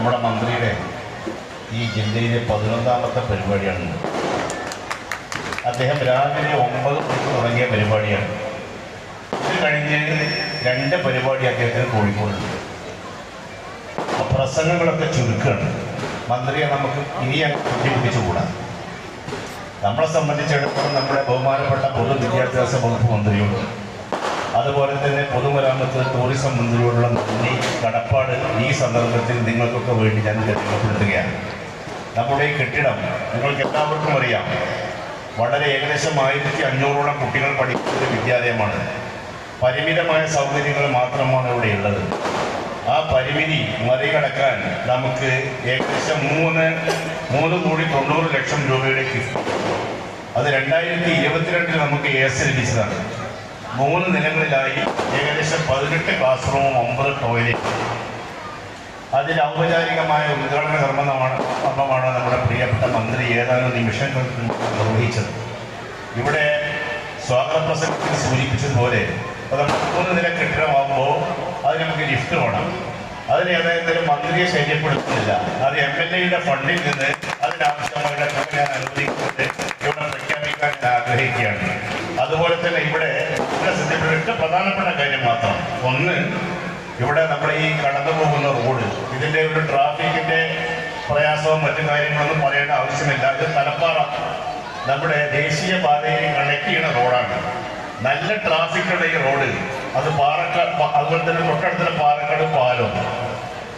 നമ്മുടെ മന്ത്രിയുടെ ഈ ജില്ലയിലെ പതിനൊന്നാമത്തെ പരിപാടിയാണ്. അദ്ദേഹം രാവിലെ ഒമ്പത് മണിക്ക് തുടങ്ങിയ പരിപാടിയാണ്. ഇത് കഴിഞ്ഞ് രണ്ട് പരിപാടി അദ്ദേഹത്തിന് കോഴിക്കോടുണ്ട്. പ്രസംഗങ്ങളൊക്കെ ചുരുക്കുകയാണ് മന്ത്രിയെ നമുക്ക് ഇനി ബുദ്ധിമുട്ടിച്ചുകൂടാ. നമ്മളെ സംബന്ധിച്ചിടത്തോളം നമ്മുടെ ബഹുമാനപ്പെട്ട പൊതുവിദ്യാഭ്യാസ വകുപ്പ് മന്ത്രിയുണ്ട്. അതുപോലെ തന്നെ പൊതുമരാമത്ത് ടൂറിസം മന്ത്രിയോടുള്ള നന്ദി കടപ്പാട് ഈ സന്ദർഭത്തിൽ നിങ്ങൾക്കൊക്കെ വേണ്ടി ഞാൻ ഗതിപ്പെടുത്തുകയാണ് നമ്മുടെ ഈ കെട്ടിടം നിങ്ങൾക്ക് എല്ലാവർക്കും അറിയാം. വളരെ ഏകദേശം ആയിരത്തി അഞ്ഞൂറോളം കുട്ടികൾ പഠിക്കുന്ന വിദ്യാലയമാണ്. പരിമിതമായ സൗകര്യങ്ങൾ മാത്രമാണ് ഇവിടെ ഉള്ളത്. ആ പരിമിതി മറികടക്കാൻ നമുക്ക് ഏകദേശം മൂന്ന് മൂന്ന് കോടി തൊണ്ണൂറ് ലക്ഷം രൂപയുടെ കിഫ്റ്റ് അത് രണ്ടായിരത്തി ഇരുപത്തിരണ്ടിൽ നമുക്ക് എസ് ലഭിച്ചതാണ് മൂന്ന് നിലകളിലായി ഏകദേശം പതിനെട്ട് ക്ലാസ് റൂമും ഒമ്പത് ടോയ്ലറ്റ് അതിൽ ഔപചാരികമായ ഉദ്ഘാടന കർമ്മമാണ് കർമ്മമാണ് നമ്മുടെ പ്രിയപ്പെട്ട മന്ത്രി ഏതാനും നിമിഷങ്ങൾക്ക് നിർവഹിച്ചത്. ഇവിടെ സ്വാഗത പ്രസംഗത്തിൽ സൂചിപ്പിച്ചതുപോലെ മൂന്ന് നില കെട്ടിടമാകുമ്പോൾ അത് നമുക്ക് ലിഫ്റ്റ് വേണം. അതിന് ഏതായാലും മന്ത്രിയെ ശല്യപ്പെടുത്തുന്നില്ല. അത് എം എൽ എയുടെ ഫണ്ടിൽ നിന്ന് അതിനാവശ്യമായ തുക ഞാൻ അനുവദിക്കുന്നത് ഇവിടെ പ്രഖ്യാപിക്കാൻ ആഗ്രഹിക്കുകയാണ്. അതുപോലെ തന്നെ ഇവിടെ ഇവിടെ ശ്രദ്ധിക്കുന്ന പ്രധാനപ്പെട്ട കാര്യം മാത്രം. ഒന്ന് ഇവിടെ നമ്മുടെ ഈ കടന്നു പോകുന്ന റോഡ് ഇതിന്റെ ഒരു ട്രാഫിക്കിന്റെ പ്രയാസവും മറ്റു കാര്യങ്ങളൊന്നും പറയേണ്ട ആവശ്യമില്ല. ഇത് തലപ്പാറ. നമ്മുടെ ദേശീയ പാതയിൽ കണക്ട് ചെയ്യുന്ന റോഡാണ്. നല്ല ട്രാഫിക്കുള്ള ഈ റോഡ്. അത് പാറക്കാട് അതുപോലെ തന്നെ തൊട്ടടുത്തുള്ള പാലക്കാട് പാലം.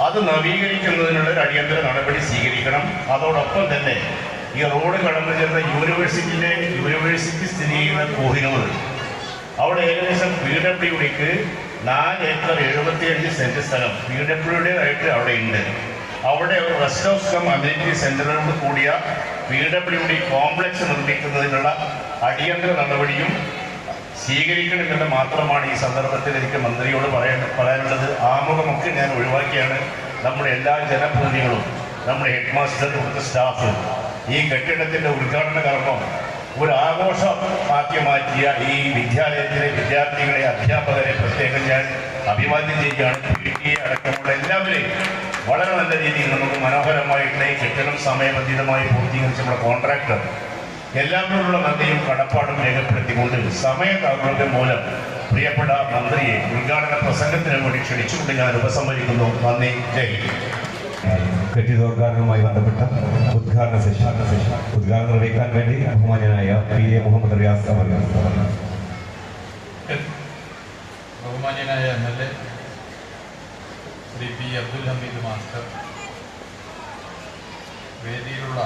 അത് നവീകരിക്കുന്നതിനുള്ള ഒരു അടിയന്തര നടപടി സ്വീകരിക്കണം. അതോടൊപ്പം തന്നെ ഈ റോഡ് കടന്നു ചെന്ന യൂണിവേഴ്സിറ്റിയിലെ യൂണിവേഴ്സിറ്റി സ്ഥിതി ചെയ്യുന്ന കോഹിനൂർ. അവിടെ ഏകദേശം പി ഡബ്ല്യു ഡിക്ക് നാല് ഏക്കർ എഴുപത്തിയഞ്ച് സെന്റ് സ്ഥലം. പി ഡബ്ല്യുഡിയായിട്ട് അവിടെ ഉണ്ട്. അവിടെ ഒരു റെസ്റ്റ് ഹൗസ് കം അമ്യൂണിറ്റി സെന്ററോട് കൂടിയ പി ഡബ്ല്യു ഡി കോംപ്ലക്സ് നിർമ്മിക്കുന്നതിനുള്ള അടിയന്തര നടപടിയും സ്വീകരിക്കണമെന്ന് മാത്രമാണ് ഈ സന്ദർഭത്തിൽ എനിക്ക് മന്ത്രിയോട് പറയേണ്ട പറയാനുള്ളത്. ആമുഖമൊക്കെ ഞാൻ ഒഴിവാക്കിയാണ് നമ്മുടെ എല്ലാ ജനപ്രതിനിധികളും നമ്മുടെ ഹെഡ് മാസ്റ്റർ ഇവിടുത്തെ സ്റ്റാഫ് ഈ കെട്ടിടത്തിന്റെ ഉദ്ഘാടന കർമ്മം ഒരു ആഘോഷമാക്കി മാറ്റിയ ഈ വിദ്യാലയത്തിലെ വിദ്യാർത്ഥികളെ അധ്യാപകരെ പ്രത്യേകം ഞാൻ അഭിവാദ്യം ചെയ്യുകയാണ്. അടക്കമുള്ള എല്ലാവരെയും വളരെ നല്ല രീതിയിൽ നമുക്ക് മനോഹരമായിട്ട് ഈ കെട്ടിടം സമയബന്ധിതമായി പൂർത്തീകരിച്ച നമ്മുടെ കോൺട്രാക്ടർ എല്ലാവരോടുള്ള നന്ദിയും കടപ്പാടും രേഖപ്പെടുത്തിക്കൊണ്ട് സമയതാപനം മൂലം പ്രിയപ്പെട്ട മന്ത്രിയെ ഉദ്ഘാടന പ്രസംഗത്തിന് വേണ്ടി ക്ഷണിച്ചുകൊണ്ട് ഞാൻ ഉപസംഹരിക്കുന്നു. നന്ദി. ജയ്. കെട്ടിടോദ്ഘാടനവുമായി ബന്ധപ്പെട്ട ഉദ്ഘാടന സെഷൻ ഉദ്ഘാടനം നിർവഹിക്കാൻ വേണ്ടി ബഹുമാനായ പി എ മുഹമ്മദ് റിയാസ് അവർ ബഹുമാന്യനായ M L A Shri P Abdul Hameed master. വേദിയിലുള്ള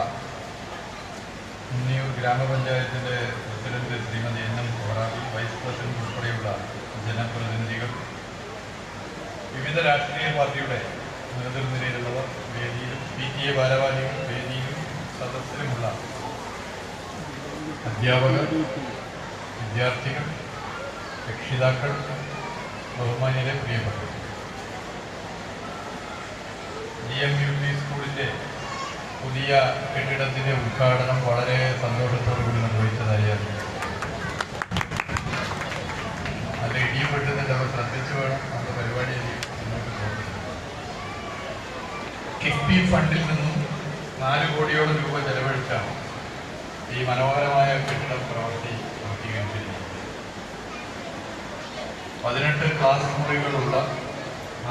Unniyur ഗ്രാമപഞ്ചായത്തിന്റെ president Shrimati N M Sorabi vice president ഉൾപ്പെടെയുള്ള ജനപ്രതിനിധികൾ വിവിധ രാഷ്ട്രീയ പാർട്ടിയുടെ നേതൃനിരയിലുള്ളവർ വേദിയിലും പി ടി എ ഭാരവാഹികൾ വേദിയിലും സദസ്സിലുമുള്ള അധ്യാപകർ വിദ്യാർത്ഥികൾ രക്ഷിതാക്കൾ ബഹുമാന്യരെ പ്രിയപ്പെട്ടു ജി എം യു പി സ്കൂളിന്റെ പുതിയ കെട്ടിടത്തിന്റെ ഉദ്ഘാടനം വളരെ സന്തോഷത്തോടു കൂടി നിർവഹിച്ചതായി അറിയാം നല്ല ഇടിയും പെട്ടുന്നുണ്ട് അവർ ശ്രദ്ധിച്ചു വേണം നമ്മുടെ പരിപാടി കിഫ്ബി ഫണ്ടിൽ നിന്നും നാല് കോടിയോളം രൂപ ചെലവഴിച്ചാണ് ഈ മനോഹരമായ കെട്ടിട പ്രവൃത്തി പൂർത്തീകരിച്ചിരിക്കുന്നത്. പതിനെട്ട് ക്ലാസ് മുറികളുള്ള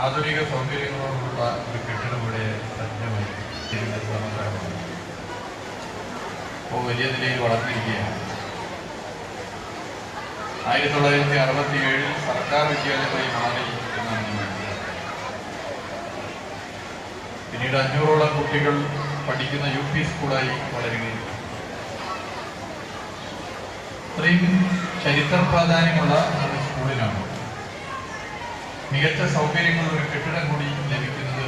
ആധുനിക സൗകര്യങ്ങളോടുള്ള ഒരു കെട്ടിടം ഇവിടെ സജ്ജമായി. ഇപ്പോൾ വലിയ നിലയിൽ വളർന്നിരിക്കുകയാണ്. ആയിരത്തി തൊള്ളായിരത്തി അറുപത്തി ഏഴിൽ സർക്കാർ വിദ്യാലയമായി മാറി. പിന്നീട് അഞ്ഞൂറോളം കുട്ടികൾ പഠിക്കുന്ന യു പി സ്കൂളായി വളരുകയും. ഇത്രയും ചരിത്ര പ്രാധാന്യമുള്ള ഒരു സ്കൂളിനാണ്. മികച്ച സൗകര്യങ്ങളുള്ള ഒരു കെട്ടിടം കൂടി ലഭിക്കുന്നത്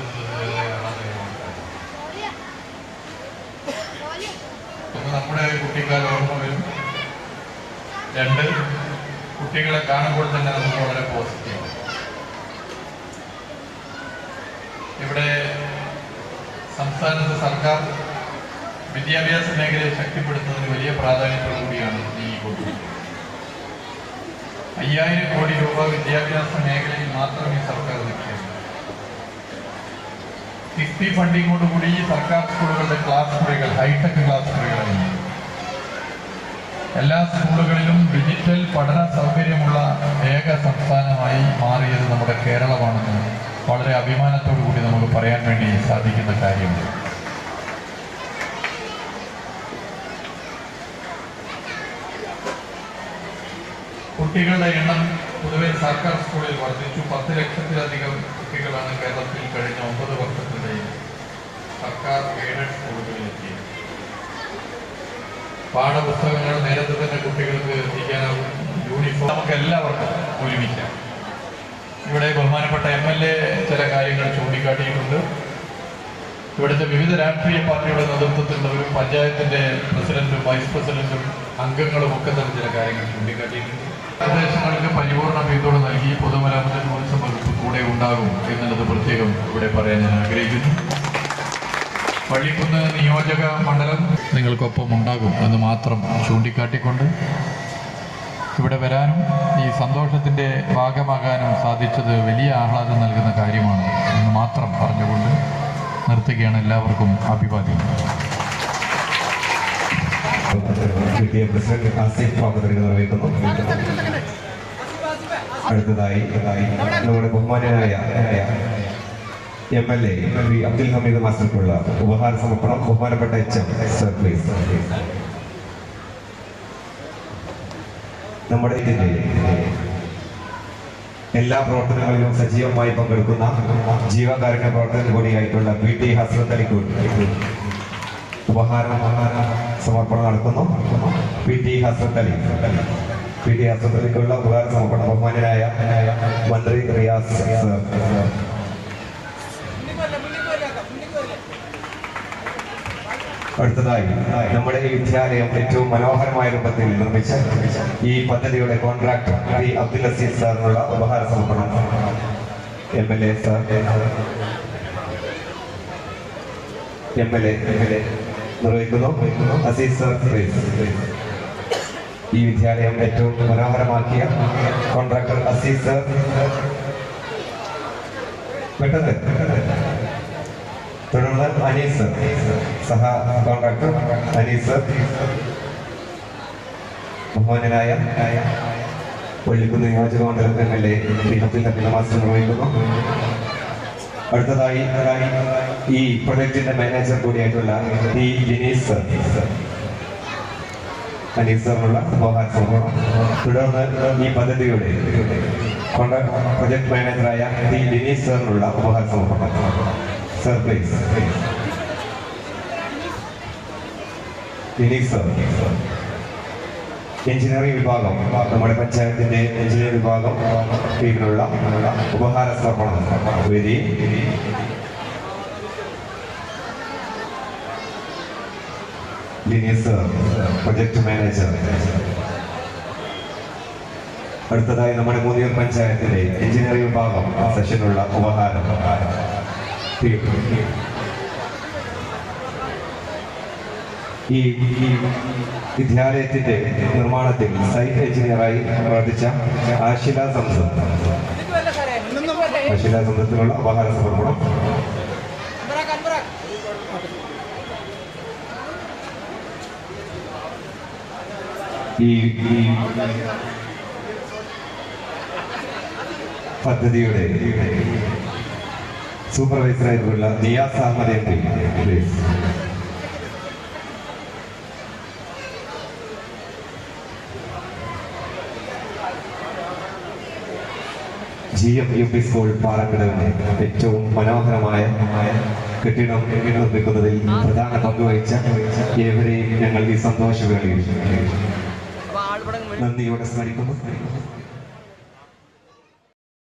നമ്മുടെ കുട്ടിക്കാലം ഓർമ്മ വരും. രണ്ട് കുട്ടികളെ കാണുമ്പോൾ തന്നെ നമുക്ക് വളരെ പോസിറ്റീവ് ഇവിടെ സംസ്ഥാനത്ത് സർക്കാർ വിദ്യാഭ്യാസ മേഖലയെ ശക്തിപ്പെടുത്തുന്നതിന് വലിയ പ്രാധാന്യത്തോടു കൂടിയാണ് നീങ്ങിക്കൊണ്ടിരിക്കുന്നത് അയ്യായിരം കോടി രൂപ വിദ്യാഭ്യാസ മേഖലയിൽ മാത്രം ഈ സർക്കാർ നിക്ഷേപിച്ചു. കിഫ്ബി ഫണ്ടിങ്ങോടുകൂടി സർക്കാർ സ്കൂളുകളുടെ ക്ലാസ് മുറികൾ ഹൈടെക് ക്ലാസ് മുറികളായി എല്ലാ സ്കൂളുകളിലും ഡിജിറ്റൽ പഠന സൗകര്യമുള്ള ഏക സംസ്ഥാനമായി മാറിയത് നമ്മുടെ കേരളമാണെന്ന് വളരെ അഭിമാനത്തോടു കൂടി നമുക്ക് പറയാൻ വേണ്ടി സാധിക്കുന്ന കാര്യമുണ്ട് കുട്ടികളുടെ എണ്ണം പൊതുവെ സർക്കാർ സ്കൂളിൽ വർദ്ധിച്ചു. പത്ത് ലക്ഷത്തിലധികം കുട്ടികളാണ് കേരളത്തിൽ കഴിഞ്ഞ ഒമ്പത് വർഷത്തിനിടയിൽ സർക്കാർ എയ്ഡഡ് സ്കൂളുകളിൽ പാഠപുസ്തകങ്ങൾ നേരത്തെ തന്നെ കുട്ടികൾക്ക് എത്തിക്കാനാവും. യൂണിഫോം നമുക്ക് എല്ലാവർക്കും ഒരുമിക്കാം. ഇവിടെ ബഹുമാനപ്പെട്ട എം എൽ എ ചില കാര്യങ്ങൾ ചൂണ്ടിക്കാട്ടിയിട്ടുണ്ട്. ഇവിടുത്തെ വിവിധ രാഷ്ട്രീയ പാർട്ടിയുടെ നേതൃത്വത്തിലുള്ളവരും പഞ്ചായത്തിന്റെ പ്രസിഡന്റും വൈസ് പ്രസിഡന്റും അംഗങ്ങളും ഒക്കെ തന്നെ ചില കാര്യങ്ങൾ ചൂണ്ടിക്കാട്ടിയിട്ടുണ്ട്. നിർദ്ദേശങ്ങൾക്ക് പരിപൂർണ പിന്തുണ നൽകി പൊതുമരാമത്ത് ടൂറിസം വകുപ്പ് കൂടെ ഉണ്ടാകും എന്നുള്ളത് പ്രത്യേകം ഇവിടെ പറയാൻ ഞാൻ ആഗ്രഹിക്കുന്നു. പള്ളിക്കുന്ന് നിയോജക മണ്ഡലം നിങ്ങൾക്കൊപ്പം ഉണ്ടാകും എന്ന് മാത്രം ചൂണ്ടിക്കാട്ടിക്കൊണ്ട് ഇവിടെ വരാനും ഈ സന്തോഷത്തിന്റെ ഭാഗമാകാനും സാധിച്ചത് വലിയ ആഹ്ലാദം നൽകുന്ന കാര്യമാണ് എന്ന് മാത്രം പറഞ്ഞുകൊണ്ട് നിർത്തുകയാണ് എല്ലാവർക്കും അഭിവാദ്യം. അടുത്തതായി നമ്മുടെ ബഹുമാനായ M L A Abdul Hameed മാസ്റ്റർക്കുള്ള ഉപഹാര സമർപ്പണം ബഹുമാനപ്പെട്ട എച്ച് എം. സർ പ്ലീസ് നമ്മുടെ ഇതിന്റെ എല്ലാ പ്രവർത്തനങ്ങളിലും സജീവമായി പങ്കെടുക്കുന്ന ജീവകാരുണ്യ പ്രവർത്തനം കൂടിയായിട്ടുള്ള പി ടി ഹസ്രത്ത് അലിക്കൂട്ട് ഉപഹാരം സമർപ്പണം നടത്തുന്നു പി ടി ഹസ്രത്ത് അലി. പി ടി ഹസ്രത്ത് അലിക്കുള്ള ഉപഹാര സമർപ്പണം ബഹുമാനായ മന്ത്രി റിയാസ് അടുത്തതായി നമ്മുടെ ഈ വിദ്യാലയം ഏറ്റവും മനോഹരമായ രൂപത്തിൽ നിർമ്മിച്ച ഈ പദ്ധതിയുടെ കോൺട്രാക്ടർ പി അബ്ദുൽ അസീസ് സാറിനുള്ള ഉപഹാര സമർപ്പണം. M L A sir. M L A M L A നിർവഹിക്കുന്നു. അസീസ് സാർ ഈ വിദ്യാലയം ഏറ്റവും മനോഹരമാക്കിയ കോൺട്രാക്ടർ അസീസ് സാർ. പെട്ടെന്ന്. തുടർന്ന് അനീസ്. സഹ കോൺട്രാക്ടർ അനീസ്. ബഹുമാനായ പള്ളിക്കുന്ന് നിയോജക മണ്ഡലം M L A Shri Abdul നിർവഹിക്കുന്നു. അടുത്തതായി ഈ പ്രൊജക്ടിന്റെ മാനേജർ കൂടിയായിട്ടുള്ള ടി ലിനീസ് അനീസ് സാറിനുള്ള തുടർന്ന് ഈ പദ്ധതിയുടെ പ്രൊജക്ട് മാനേജറായ ടി ലിനീസ് സാറിനുള്ള ഉപഹാര സമർപ്പണം sir please Linees sir engineering വിഭാഗം നമ്മുടെ പഞ്ചായത്തിന്റെ എഞ്ചിനീയറിംഗ് വിഭാഗം ടീമിനുള്ള ഉപഹാര സമർപ്പണം വേദി. ലിനിയസ് പ്രൊജക്ട് മാനേജർ അടുത്തതായി നമ്മുടെ മൂന്നിയൂർ പഞ്ചായത്തിന്റെ എഞ്ചിനീയറിംഗ് വിഭാഗം സെഷനുള്ള ഉപഹാരം. ഈ വിദ്യാലയത്തിന്റെ നിർമ്മാണത്തിൽ സൈറ്റ് എഞ്ചിനീയറായി പ്രവർത്തിച്ച ആശില സംസദ്. ആശില സംസത്തിനുള്ള ഉപഹാര സമർപ്പണം ഈ പദ്ധതിയുടെ സൂപ്പർവൈസറായിട്ടുള്ള Niyas Ahammed M P please G M U P school പാറക്കടവിന് ഏറ്റവും മനോഹരമായ കെട്ടിടം നിർമ്മിക്കുന്നതിൽ പ്രധാന പങ്ക് വഹിച്ച ഏവരെയും ഞങ്ങൾ ഈ സന്തോഷവേളയിൽ നന്ദിയോടെ സ്മരിക്കുന്നു.